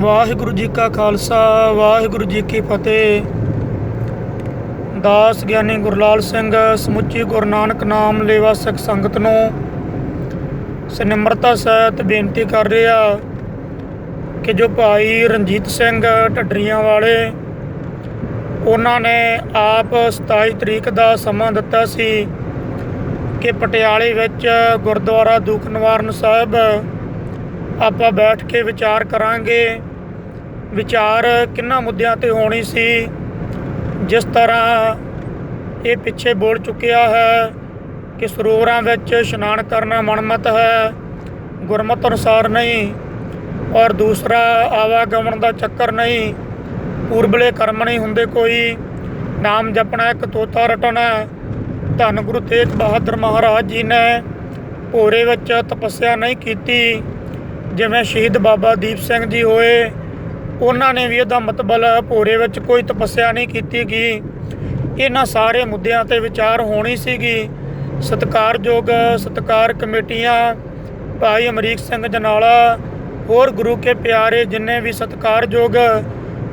ਵਾਹਿਗੁਰੂ ਜੀ ਕਾ ਖਾਲਸਾ, ਵਾਹਿਗੁਰੂ ਜੀ ਕੀ ਫਤਿਹ। ਦਾਸ ਗਿਆਨੀ ਗੁਰਲਾਲ ਸਿੰਘ, ਸਮੁੱਚੀ ਗੁਰੂ ਨਾਨਕ ਨਾਮ ਲੇਵਾ ਸਿੱਖ ਸੰਗਤ ਨੂੰ ਸਨਿਮਰਤਾ ਸਹਿਤ ਬੇਨਤੀ ਕਰ ਰਿਹਾ ਕਿ ਜੋ ਭਾਈ ਰਣਜੀਤ ਸਿੰਘ ਢੱਡਰੀਆਂ ਵਾਲੇ, ਉਹਨਾਂ ਨੇ ਆਪ 27 ਤਰੀਕ ਦਾ ਸਮਾਂ ਦਿੱਤਾ ਸੀ ਕਿ ਪਟਿਆਲੇ ਵਿੱਚ ਗੁਰਦੁਆਰਾ ਦੁੱਖ ਨਿਵਾਰਨ ਸਾਹਿਬ ਆਪਾਂ ਬੈਠ ਕੇ ਵਿਚਾਰ ਕਰਾਂਗੇ। ਵਿਚਾਰ ਕਿੰਨਾ ਮੁੱਦਿਆਂ ਤੇ ਹੋਣੀ ਸੀ, ਜਿਸ ਤਰ੍ਹਾਂ ਇਹ ਪਿੱਛੇ ਬੋਲ ਚੁੱਕਿਆ ਹੈ ਕਿ ਸਰੋਵਰਾਂ ਵਿੱਚ ਇਸ਼ਨਾਨ ਕਰਨਾ ਮਨਮਤ ਹੈ, ਗੁਰਮਤ ਅਨੁਸਾਰ ਨਹੀਂ, ਔਰ ਦੂਸਰਾ ਆਵਾਗਮਨ ਦਾ ਚੱਕਰ ਨਹੀਂ, ਪੂਰਬਲੇ ਕਰਮ ਨਹੀਂ ਹੁੰਦੇ ਕੋਈ, ਨਾਮ ਜਪਣਾ ਇੱਕ ਤੋਤਾ ਰਟਣਾ ਧੰਨ ਗੁਰੂ ਤੇਗ ਬਹਾਦਰ ਮਹਾਰਾਜ ਜੀ ਨੇ ਭੋਰੇ ਵਿੱਚ ਤਪੱਸਿਆ ਨਹੀਂ ਕੀਤੀ, ਜਿਵੇਂ ਸ਼ਹੀਦ ਬਾਬਾ ਦੀਪ ਸਿੰਘ ਜੀ ਹੋਏ ਉਹਨਾਂ ਨੇ ਵੀ ਇਹਦਾ ਮਤਲਬ ਭੋਰੇ ਵਿੱਚ ਕੋਈ ਤਪੱਸਿਆ ਨਹੀਂ ਕੀਤੀ ਗਈ ਇਹਨਾਂ ਸਾਰੇ ਮੁੱਦਿਆਂ ਤੇ ਵਿਚਾਰ ਹੋਣੀ ਸੀਗੀ। ਸਤਿਕਾਰਯੋਗ ਸਤਿਕਾਰ ਕਮੇਟੀਆਂ, ਭਾਈ ਅਮਰੀਕ ਸਿੰਘ ਜਨਾਲਾ, ਹੋਰ ਗੁਰੂ ਕੇ ਪਿਆਰੇ ਜਿੰਨੇ ਵੀ ਸਤਿਕਾਰਯੋਗ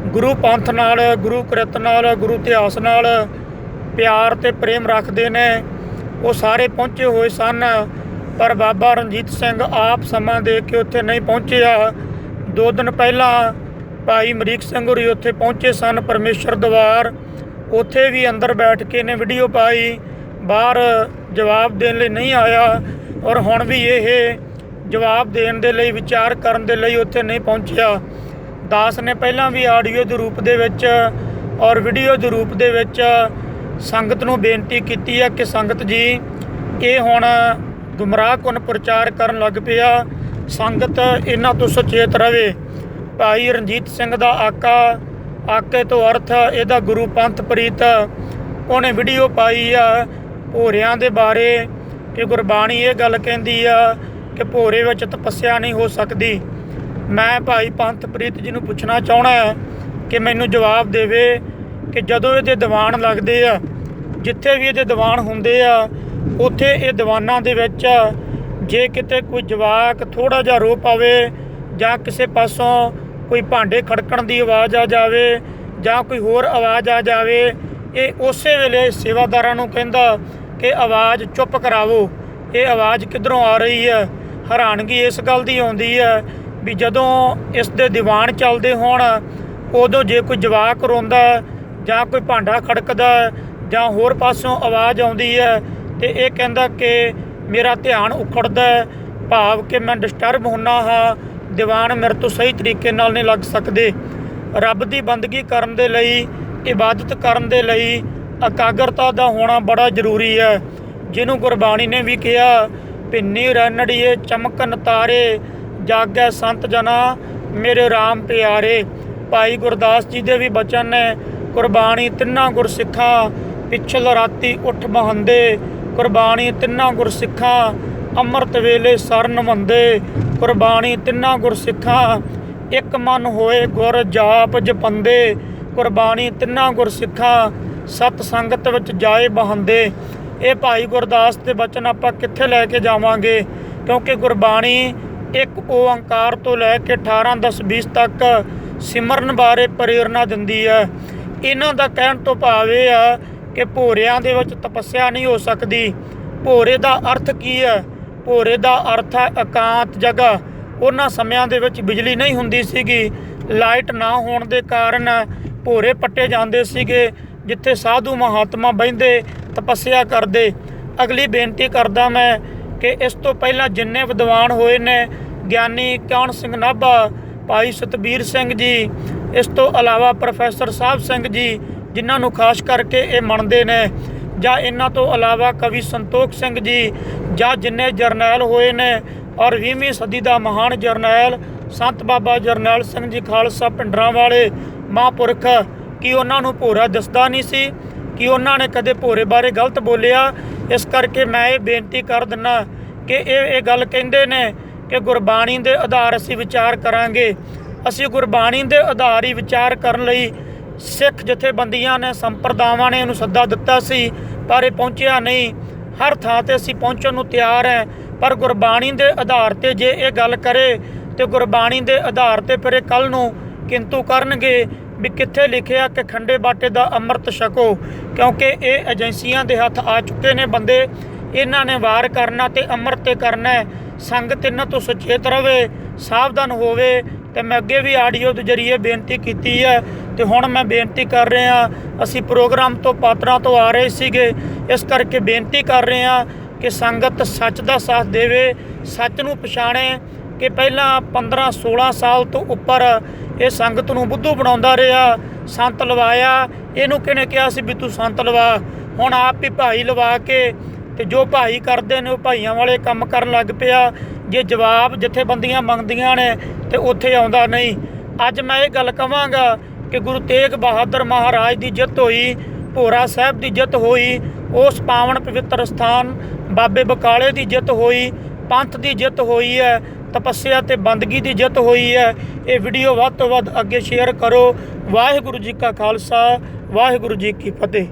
ਗੁਰੂ ਪੰਥ ਨਾਲ, ਗੁਰੂ ਕਿਰਤ ਨਾਲ, ਗੁਰੂ ਇਤਿਹਾਸ ਨਾਲ ਪਿਆਰ ਤੇ ਪ੍ਰੇਮ ਰੱਖਦੇ ਨੇ, ਉਹ ਸਾਰੇ ਪਹੁੰਚੇ ਹੋਏ ਸਨ। ਪਰ ਬਾਬਾ ਰਣਜੀਤ ਸਿੰਘ ਆਪ ਸਮਾਂ ਦੇ ਕੇ ਉੱਥੇ ਨਹੀਂ ਪਹੁੰਚਿਆ। ਦੋ ਦਿਨ ਪਹਿਲਾਂ ਭਾਈ ਮਰੀਕ ਸਿੰਘ ਹੋਰੀ ਉੱਥੇ ਪਹੁੰਚੇ ਸਨ ਪਰਮੇਸ਼ਰ ਦਵਾਰ ਉੱਥੇ ਵੀ ਅੰਦਰ ਬੈਠ ਕੇ ਨੇ ਵੀਡੀਓ ਪਾਈ। ਬਾਹਰ ਜਵਾਬ ਦੇਣ ਲਈ ਨਹੀਂ ਆਇਆ ਔਰ ਹੁਣ ਵੀ ਇਹ ਜਵਾਬ ਦੇਣ ਦੇ ਲਈ, ਵਿਚਾਰ ਕਰਨ ਦੇ ਲਈ ਉੱਥੇ ਨਹੀਂ ਪਹੁੰਚਿਆ। ਦਾਸ ਨੇ ਪਹਿਲਾਂ ਵੀ ਆਡੀਓ ਦੇ ਰੂਪ ਦੇ ਵਿੱਚ ਔਰ ਵੀਡੀਓ ਦੇ ਰੂਪ ਦੇ ਵਿੱਚ ਸੰਗਤ ਨੂੰ ਬੇਨਤੀ ਕੀਤੀ ਹੈ ਕਿ ਸੰਗਤ ਜੀ, ਇਹ ਹੁਣ ਗੁੰਮਰਾਹ ਕੁਨ ਪ੍ਰਚਾਰ ਕਰਨ ਲੱਗ ਪਿਆ। ਸੰਗਤ ਇਹਨਾਂ ਤੋਂ ਸੁਚੇਤ ਰਹੇ ਭਾਈ ਰਣਜੀਤ ਸਿੰਘ ਦਾ ਆਕਾ, ਆਕੇ ਤੋਂ ਅਰਥ ਇਹਦਾ ਗੁਰੂ ਪੰਥ ਪ੍ਰੀਤ, ਉਹਨੇ ਵੀਡੀਓ ਪਾਈ ਆ ਭੋਰਿਆਂ ਦੇ ਬਾਰੇ ਕਿ ਗੁਰਬਾਣੀ ਇਹ ਗੱਲ ਕਹਿੰਦੀ ਆ ਕਿ ਭੋਰੇ ਵਿੱਚ ਤਪੱਸਿਆ ਨਹੀਂ ਹੋ ਸਕਦੀ। ਮੈਂ ਭਾਈ ਪੰਥ ਪ੍ਰੀਤ ਜੀ ਨੂੰ ਪੁੱਛਣਾ ਚਾਹਣਾ ਕਿ ਮੈਨੂੰ ਜਵਾਬ ਦੇਵੇ ਕਿ ਜਦੋਂ ਇਹਦੇ ਦੀਵਾਨ ਲੱਗਦੇ ਆ, ਜਿੱਥੇ ਵੀ ਇਹਦੇ ਦੀਵਾਨ ਹੁੰਦੇ ਆ, ਉੱਥੇ ਇਹ ਦੀਵਾਨਾਂ ਦੇ ਵਿੱਚ ਜੇ ਕਿਤੇ ਕੋਈ ਜਵਾਕ ਥੋੜਾ ਜਿਹਾ ਰੋ ਪਾਵੇ ਜਾਂ ਕਿਸੇ ਪਾਸੋਂ ਕੋਈ ਭਾਂਡੇ ਖੜਕਣ ਦੀ ਆਵਾਜ਼ ਆ ਜਾਵੇ ਜਾਂ ਕੋਈ ਹੋਰ ਆਵਾਜ਼ ਆ ਜਾਵੇ, ਇਹ ਉਸੇ ਵੇਲੇ ਸੇਵਾਦਾਰਾਂ ਨੂੰ ਕਹਿੰਦਾ ਕਿ ਆਵਾਜ਼ ਚੁੱਪ ਕਰਾਵੋ। ਇਹ ਆਵਾਜ਼ ਕਿੱਧਰੋਂ ਆ ਰਹੀ ਹੈ? ਹੈਰਾਨਗੀ ਇਸ ਗੱਲ ਦੀ ਆਉਂਦੀ ਹੈ ਵੀ ਜਦੋਂ ਇਸ ਦੇ ਦੀਵਾਨ ਚੱਲਦੇ ਹੋਣ, ਉਦੋਂ ਜੇ ਕੋਈ ਜਵਾਕ ਰੋਂਦਾ ਜਾਂ ਕੋਈ ਭਾਂਡਾ ਖੜਕਦਾ ਜਾਂ ਹੋਰ ਪਾਸੋਂ ਆਵਾਜ਼ ਆਉਂਦੀ ਹੈ ਤੇ ਇਹ ਕਹਿੰਦਾ ਕਿ ਮੇਰਾ ਧਿਆਨ ਉਖੜਦਾ ਭਾਵ ਕਿ ਮੈਂ ਡਿਸਟਰਬ ਹੁੰਨਾ ਹਾਂ ਦੀਵਾਨ ਮੇਰੇ ਤੋਂ ਸਹੀ ਤਰੀਕੇ ਨਾਲ ਨਹੀਂ ਲੱਗ ਸਕਦੇ। ਰੱਬ ਦੀ ਬੰਦਗੀ ਕਰਨ ਦੇ ਲਈ, ਇਬਾਦਤ ਕਰਨ ਦੇ ਲਈ ਇਕਾਗਰਤਾ ਦਾ ਹੋਣਾ ਬੜਾ ਜ਼ਰੂਰੀ ਹੈ। ਜਿਹਨੂੰ ਗੁਰਬਾਣੀ ਨੇ ਵੀ ਕਿਹਾ ਪਿੰਨੀ ਰਨੜੀਏ ਚਮਕਨ ਤਾਰੇ, ਜਾਗੈ ਸੰਤ ਜਨਾ, ਮੇਰੇ RAM ਪਿਆਰੇ। ਭਾਈ ਗੁਰਦਾਸ ਜੀ ਦੇ ਵੀ ਬਚਨ ਨੇ ਕੁਰਬਾਨੀ ਤਿੰਨਾਂ ਗੁਰਸਿੱਖਾਂ, ਪਿਛਲ ਰਾਤੀ ਉੱਠ ਬਹੰਦੇ। ਕੁਰਬਾਨੀ ਤਿੰਨਾਂ ਗੁਰਸਿੱਖਾਂ ਅੰਮ੍ਰਿਤ ਵੇਲੇ ਸਰਨ ਮੰਦੇ ਕੁਰਬਾਨੀ ਤਿੰਨਾਂ ਗੁਰਸਿੱਖਾਂ। ਇੱਕ ਮਨ ਹੋਏ ਗੁਰ ਜਾਪ ਜਪੰਦੇ, ਕੁਰਬਾਨੀ ਤਿੰਨਾਂ ਗੁਰਸਿੱਖਾਂ। ਸਤ ਸੰਗਤ ਵਿੱਚ ਜਾਏ ਬਹੰਦੇ। ਇਹ ਭਾਈ ਗੁਰਦਾਸ ਦੇ ਬਚਨ ਆਪਾਂ ਕਿੱਥੇ ਲੈ ਕੇ ਜਾਵਾਂਗੇ? ਕਿਉਂਕਿ ਗੁਰਬਾਣੀ ਇੱਕ ਓੰਕਾਰ ਤੋਂ ਲੈ ਕੇ 18 10 20 ਤੱਕ ਸਿਮਰਨ ਬਾਰੇ ਪ੍ਰੇਰਣਾ ਦਿੰਦੀ ਹੈ। ਇਹਨਾਂ ਦਾ ਕਹਿਣ ਤੋਂ ਭਾਵ ਇਹ ਆ ਕਿ ਭੋਰਿਆਂ ਦੇ ਵਿੱਚ ਤਪੱਸਿਆ ਨਹੀਂ ਹੋ ਸਕਦੀ। ਭੋਰੇ ਦਾ ਅਰਥ ਕੀ ਹੈ? ਭੋਰੇ ਦਾ ਅਰਥ ਹੈ ਇਕਾਂਤ ਜਗ੍ਹਾ। ਉਹਨਾਂ ਸਮਿਆਂ ਦੇ ਵਿੱਚ ਬਿਜਲੀ ਨਹੀਂ ਹੁੰਦੀ ਸੀਗੀ। ਲਾਈਟ ਨਾ ਹੋਣ ਦੇ ਕਾਰਨ ਭੋਰੇ ਪੱਟੇ ਜਾਂਦੇ ਸੀਗੇ, ਜਿੱਥੇ ਸਾਧੂ ਮਹਾਤਮਾ ਬਹਿੰਦੇ, ਤਪੱਸਿਆ ਕਰਦੇ। ਅਗਲੀ ਬੇਨਤੀ ਕਰਦਾ ਮੈਂ ਕਿ ਇਸ ਤੋਂ ਪਹਿਲਾਂ ਜਿੰਨੇ ਵਿਦਵਾਨ ਹੋਏ ਨੇ, ਗਿਆਨੀ ਕੌਣ ਸਿੰਘ ਨਾਭਾ, ਭਾਈ ਸਤਬੀਰ ਸਿੰਘ ਜੀ, ਇਸ ਤੋਂ ਇਲਾਵਾ ਪ੍ਰੋਫੈਸਰ ਸਾਹਿਬ ਸਿੰਘ ਜੀ, ਜਿਨ੍ਹਾਂ ਨੂੰ ਖਾਸ ਕਰਕੇ ਇਹ ਮੰਨਦੇ ਨੇ। ਜਾਂ ਇਹਨਾਂ ਤੋਂ ਇਲਾਵਾ ਕਵੀ ਸੰਤੋਖ ਸਿੰਘ ਜੀ ਜਾਂ ਜਿੰਨੇ ਜਰਨੈਲ ਹੋਏ ਨੇ ਔਰ 20ਵੀਂ ਸਦੀ ਦਾ ਮਹਾਨ ਜਰਨੈਲ ਸੰਤ ਬਾਬਾ ਜਰਨੈਲ ਸਿੰਘ ਜੀ ਖਾਲਸਾ ਪਿੰਡਰਾਂ ਵਾਲੇ ਮਹਾਂਪੁਰਖ, ਕੀ ਉਹਨਾਂ ਨੂੰ ਭੋਰਾ ਦਿਸਦਾ ਨਹੀਂ ਸੀ? ਕਿ ਉਹਨਾਂ ਨੇ ਕਦੇ ਭੋਰੇ ਬਾਰੇ ਗਲਤ ਬੋਲਿਆ? ਇਸ ਕਰਕੇ ਮੈਂ ਇਹ ਬੇਨਤੀ ਕਰ ਦਿੰਨਾ ਕਿ ਇਹ ਇਹ ਗੱਲ ਕਹਿੰਦੇ ਨੇ ਕਿ ਗੁਰਬਾਣੀ ਦੇ ਆਧਾਰ ਅਸੀਂ ਵਿਚਾਰ ਕਰਾਂਗੇ। ਅਸੀਂ ਗੁਰਬਾਣੀ ਦੇ ਆਧਾਰ ਹੀ ਵਿਚਾਰ ਕਰਨ ਲਈ ਸਿੱਖ ਜਥੇਬੰਦੀਆਂ ਨੇ, ਸੰਪਰਦਾਵਾਂ ਨੇ ਇਹਨੂੰ ਸੱਦਾ ਦਿੱਤਾ ਸੀ। ਪਰ ਇਹ ਪਹੁੰਚਿਆ ਨਹੀਂ। ਹਰ ਥਾਂ ਤੇ ਅਸੀਂ ਪਹੁੰਚਣ ਨੂੰ ਤਿਆਰ ਹੈ ਪਰ ਗੁਰਬਾਣੀ ਦੇ ਆਧਾਰ ਤੇ ਜੇ ਇਹ ਗੱਲ ਕਰੇ, ਤੇ ਗੁਰਬਾਣੀ ਦੇ ਆਧਾਰ ਤੇ ਫਿਰ ਇਹ ਕੱਲ ਨੂੰ ਕਿੰਤੂ ਕਰਨਗੇ ਵੀ ਕਿੱਥੇ ਲਿਖਿਆ ਕਿ ਖੰਡੇ ਬਾਟੇ ਦਾ ਅੰਮ੍ਰਿਤ ਛਕੋ, ਕਿਉਂਕਿ ਇਹ ਏਜੰਸੀਆਂ ਦੇ ਹੱਥ ਆ ਚੁੱਕੇ ਨੇ ਬੰਦੇ। ਇਹਨਾਂ ਨੇ ਵਾਰ ਕਰਨਾ ਤੇ ਅੰਮ੍ਰਿਤ ਤੇ ਕਰਨਾ ਸੰਗਤ ਇਹਨਾਂ ਤੋਂ ਸੁਚੇਤ ਰਹੇ ਸਾਵਧਾਨ ਹੋਵੇ, ਤੇ ਮੈਂ ਅੱਗੇ ਵੀ ਆਡੀਓ ਦੇ ਜਰੀਏ ਬੇਨਤੀ ਕੀਤੀ ਹੈ ਤੇ ਹੁਣ ਮੈਂ ਬੇਨਤੀ ਕਰ ਰਿਹਾ ਅਸੀਂ ਪ੍ਰੋਗਰਾਮ ਤੋਂ ਪਾਤਰਾਂ ਤੋਂ ਆ ਰਹੇ ਸੀਗੇ। ਇਸ ਕਰਕੇ ਬੇਨਤੀ ਕਰ ਰਹੇ ਹਾਂ ਕਿ ਸੰਗਤ ਸੱਚ ਦਾ ਸਾਥ ਦੇਵੇ, ਸੱਚ ਨੂੰ ਪਛਾਣੇ ਕਿ ਪਹਿਲਾਂ 15 16 ਸਾਲ ਤੋਂ ਉੱਪਰ ਇਹ ਸੰਗਤ ਨੂੰ ਬੁੱਧੂ ਬਣਾਉਂਦਾ ਰਿਹਾ, ਸੰਤ ਲਵਾਇਆ। ਇਹਨੂੰ ਕਿਹਨੇ ਕਿਹਾ ਸੀ ਵੀ ਤੂੰ ਸੰਤ ਲਵਾ? ਹੁਣ ਆਪ ਹੀ ਭਾਈ ਲਵਾ ਕੇ ਤੇ ਜੋ ਭਾਈ ਕਰਦੇ ਨੇ ਉਹ ਭਾਈਆਂ ਵਾਲੇ ਕੰਮ ਕਰਨ ਲੱਗ ਪਿਆ। ਜੇ ਜਵਾਬ ਜਥੇਬੰਦੀਆਂ ਮੰਗਦੀਆਂ ਨੇ ਤੇ ਉੱਥੇ ਆਉਂਦਾ ਨਹੀਂ। ਅੱਜ ਮੈਂ ਇਹ ਗੱਲ ਕਵਾਂਗਾ ਕਿ ਗੁਰੂ ਤੇਗ ਬਹਾਦਰ ਮਹਾਰਾਜ ਦੀ ਜਿੱਤ ਹੋਈ, ਭੋਰਾ ਸਾਹਿਬ ਦੀ ਜਿੱਤ ਹੋਈ, ਉਸ ਪਾਵਨ ਪਵਿੱਤਰ ਸਥਾਨ ਬਾਬੇ ਬਕਾਲੇ ਦੀ ਜਿੱਤ ਹੋਈ, ਪੰਥ ਦੀ ਜਿੱਤ ਹੋਈ ਹੈ, ਤਪੱਸਿਆ ਤੇ ਬੰਦਗੀ ਦੀ ਜਿੱਤ ਹੋਈ ਹੈ। ਇਹ ਵੀਡੀਓ ਵੱਧ ਤੋਂ ਵੱਧ ਅੱਗੇ ਸ਼ੇਅਰ ਕਰੋ। ਵਾਹਿਗੁਰੂ ਜੀ ਕਾ ਖਾਲਸਾ, ਵਾਹਿਗੁਰੂ ਜੀ ਕੀ ਫਤਿਹ।